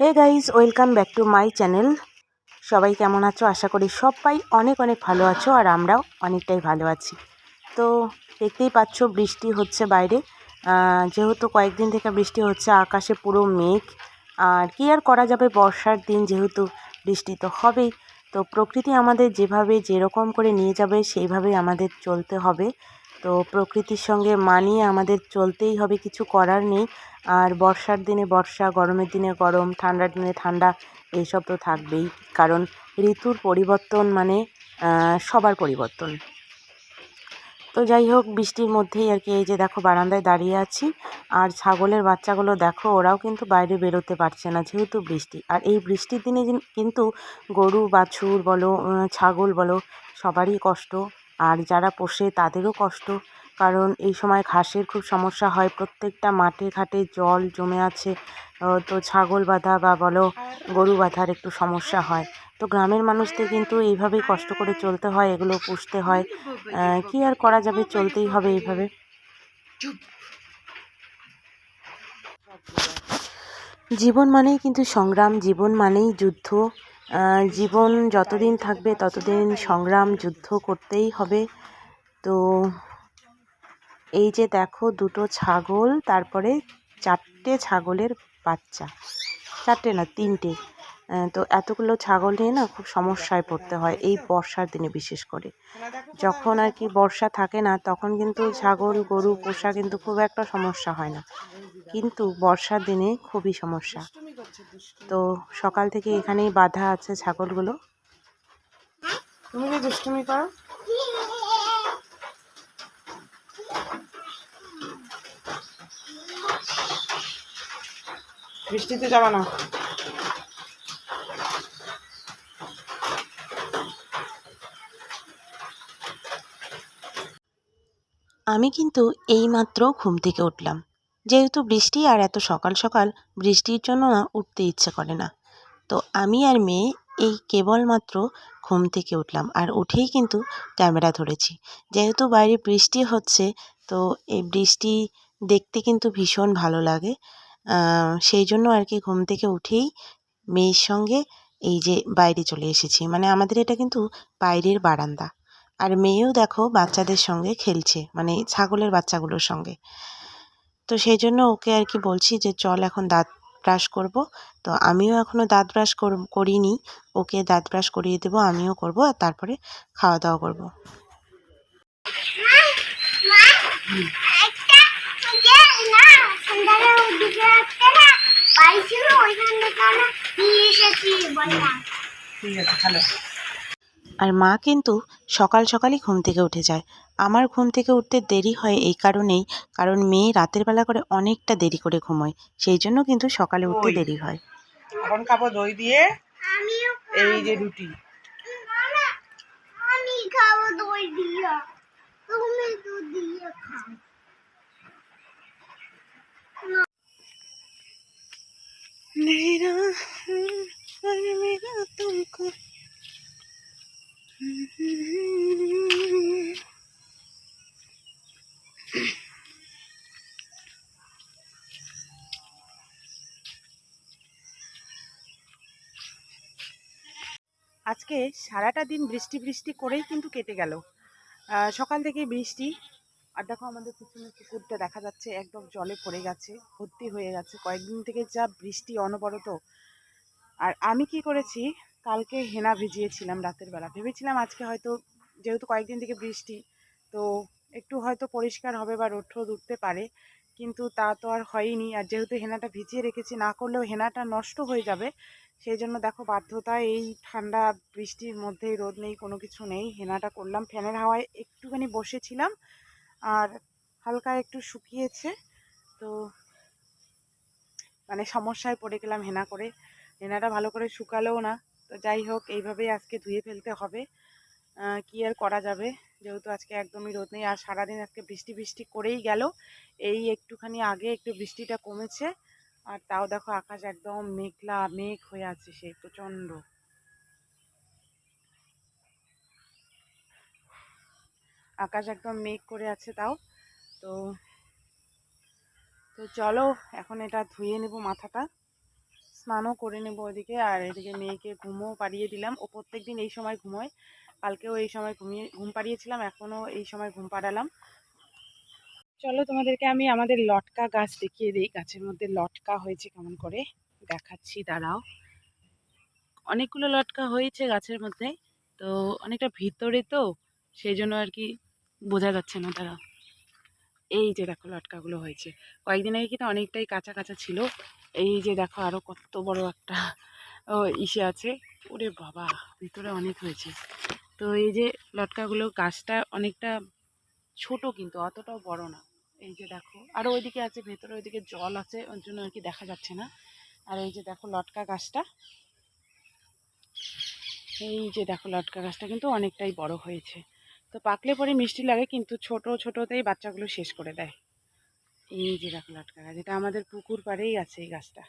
Hey guys welcome back to my channel সবাই কেমন আছো? আশা করি সবাই অনেক অনেক ভালো আছো আর আমরাও অনেকটাই ভালো আছি। তো দেখতেই পাচ্ছ বৃষ্টি হচ্ছে বাইরে। যেহেতু কয়েকদিন থেকে বৃষ্টি হচ্ছে, আকাশে পুরো মেঘ। আর কি আর করা যাবে? বর্ষার দিন যেহেতু বৃষ্টি তো হবেই। তো প্রকৃতি আমাদের যেভাবে যেরকম করে নিয়ে যাবে, সেইভাবেই আমাদের চলতে হবে। তো প্রকৃতির সঙ্গে মানিয়ে আমাদের চলতেই হবে, কিছু করার নেই। আর বর্ষার দিনে বর্ষা, গরমের দিনে গরম, ঠান্ডার দিনে ঠান্ডা, এইসব তো থাকবেই। কারণ ঋতুর পরিবর্তন মানে সবার পরিবর্তন। তো যাই হোক, বৃষ্টির মধ্যেই আর কি, এই যে দেখো বারান্দায় দাঁড়িয়ে আছি। আর ছাগলের বাচ্চাগুলো দেখো, ওরাও কিন্তু বাইরে বেরোতে পারছে না, যেহেতু বৃষ্টি। আর এই বৃষ্টির দিনে কিন্তু গরু, বাছুর বলো ছাগল বলো, সবারই কষ্ট। আর যারা পোষে তাদেরও কষ্ট। কারণ এই সময় ঘাসের খুব সমস্যা হয়। প্রত্যেকটা মাঠে ঘাটে জল জমে আছে। তো ছাগল বাঁধা বা বলো গরু বাঁধার একটু সমস্যা হয়। তো গ্রামের মানুষদের কিন্তু এইভাবেই কষ্ট করে চলতে হয়, এগুলো পুষতে হয়। কি আর করা যাবে? চলতেই হবে এইভাবে। জীবন মানেই কিন্তু সংগ্রাম, জীবন মানেই যুদ্ধ। জীবন যতদিন থাকবে ততদিন সংগ্রাম, যুদ্ধ করতেই হবে। তো এই যে দেখো দুটো ছাগল, তারপরে চারটে ছাগলের বাচ্চা। চারটে না, তিনটে। তো এতগুলো ছাগল নিয়ে না খুব সমস্যায় পড়তে হয় এই বর্ষার দিনে বিশেষ করে। যখন আর কি বর্ষা থাকে না, তখন কিন্তু ছাগল, গরু, পোষা কিন্তু খুব একটা সমস্যা হয় না। কিন্তু বর্ষার দিনে খুবই সমস্যা। তো সকাল থেকে এখানেই বাধা আছে ছাগলগুলো। তুমি যে দুষ্টুমি করো? বৃষ্টিতে যাবা না? আমি কিন্তু এইমাত্র ঘুম থেকে উঠলাম। যেহেতু বৃষ্টি আর এত সকাল সকাল বৃষ্টির জন্য না উঠতে ইচ্ছে করে না। তো আমি আর মেয়ে এই কেবলমাত্র ঘুম থেকে উঠলাম আর উঠেই কিন্তু ক্যামেরা ধরেছি। যেহেতু বাইরে বৃষ্টি হচ্ছে, তো এই বৃষ্টি দেখতে কিন্তু ভীষণ ভালো লাগে। সেই জন্য আর কি ঘুম থেকে উঠেই মেয়ের সঙ্গে এই যে বাইরে চলে এসেছি। মানে আমাদের এটা কিন্তু বাইরের বারান্দা। আর মেয়েও দেখো বাচ্চাদের সঙ্গে খেলছে মানে ছাগলের বাচ্চাগুলোর সঙ্গে। তো সেই জন্য ওকে আর কি বলছি যে, চল এখন দাঁত ব্রাশ করব। তো আমিও এখনও দাঁত ব্রাশ কর- করিনি। ওকে দাঁত ব্রাশ করিয়ে দেবো, আমিও করব, আর তারপরে খাওয়া দাওয়া করব। ঠিক আছে আর মা কিন্তু সকাল সকালই ঘুম থেকে উঠে যায় আমার ঘুম থেকে উঠতে দেরি হয় এই কারণেই কারণ মেয়ে রাতের বেলা করে অনেকটা দেরি করে ঘুমোয় সেই জন্য কিন্তু সকালে উঠতে ওই। দেরি হয় এখন খাবো দই দিয়ে আমিও এই যে রুটি না, আমি খাবো দই দিয়া তুমি দুধ দিয়ে খাও मेरा और मेरा तुमको আজকে সারাটা দিন বৃষ্টি বৃষ্টি করেই কিন্তু কেটে গেল। সকাল থেকে বৃষ্টি। আর দেখো আমাদের পিছনে পুকুরটা দেখা যাচ্ছে, একদম জলে পড়ে গেছে, ভর্তি হয়ে গেছে। কয়েকদিন থেকে যা বৃষ্টি অনবরত। আর আমি কি করেছি কালকে হেনা ভিজিয়েছিলাম রাতের বেলা। ভেবেছিলাম আজকে হয়তো, যেহেতু কয়েকদিন থেকে বৃষ্টি, তো একটু হয়তো পরিষ্কার হবে বা রোদ ঠোদ উঠতে পারে, কিন্তু তা তো আর হয়নি। আর যেহেতু হেনাটা ভিজিয়ে রেখেছি, না করলেও হেনাটা নষ্ট হয়ে যাবে। সেই জন্য দেখো বাধ্যতায় এই ঠান্ডা বৃষ্টির মধ্যে রোদ নেই, কোনো কিছু নেই। হেনাটা করলাম, ফ্যানের হাওয়ায় একটুখানি বসেছিলাম, আর হালকা একটু শুকিয়েছে, তো মানে সমস্যায় পড়ে গেলাম হেনা করে। হেনাটা ভালো করে শুকালেও না। তো যাই হোক, এইভাবেই আজকে ধুয়ে ফেলতে হবে। কি আর করা যাবে? যেহেতু আজকে একদমই রোদ নেই, আর সারাদিন আজকে বৃষ্টি বৃষ্টি করেই গেল। এই একটুখানি আগে একটু বৃষ্টিটা কমেছে, আর তাও দেখো আকাশ একদম মেঘলা মেঘ হয়ে আছে সে প্রচণ্ড। আকাশ একদম মেঘ করে আছে তাও। তো তো চলো, এখন এটা ধুয়ে নেব মাথাটা। স্নানও করে নেব ওদিকে আর এদিকে মেয়েকে ঘুমও পাড়িয়ে দিলাম। ও প্রত্যেক দিন এই সময় ঘুমোয়। কালকেও এই সময় ঘুমিয়ে, ঘুম পাড়িয়েছিলাম, এখনও এই সময় ঘুম পাড়ালাম। চলো তোমাদেরকে আমি আমাদের লটকা গাছ দেখিয়ে দিই। গাছের মধ্যে লটকা হয়েছে কেমন করে? দেখাচ্ছি, দাঁড়াও। অনেকগুলো লটকা হয়েছে গাছের মধ্যে, তো অনেকটা ভিতরে তো, সেই জন্য আর কি বোঝা যাচ্ছে না তারা এই যে দেখো লটকাগুলো হয়েছে। কয়েকদিন আগে কিন্তু অনেকটাই কাঁচা কাঁচা ছিল। এই যে দেখো আরও কত বড় একটা ইসে আছে। ওরে বাবা, ভিতরে অনেক হয়েছে। তো এই যে লটকাগুলো গাছটা অনেকটা ছোট কিন্তু, অতটাও বড় না। এই যে দেখো আরও ওইদিকে আছে, ভেতরে ওইদিকে জল আছে, ওর জন্য আর কি দেখা যাচ্ছে না। আর এই যে দেখো লটকা গাছটা। এই যে দেখো লটকা গাছটা কিন্তু অনেকটাই বড় হয়েছে। তো পাকলে পরে মিষ্টি লাগে, কিন্তু ছোট ছোটতেই বাচ্চাগুলো শেষ করে দেয়। এই যে দেখো লটকা গাছ, এটা আমাদের পুকুর পাড়েই আছে এই গাছটা।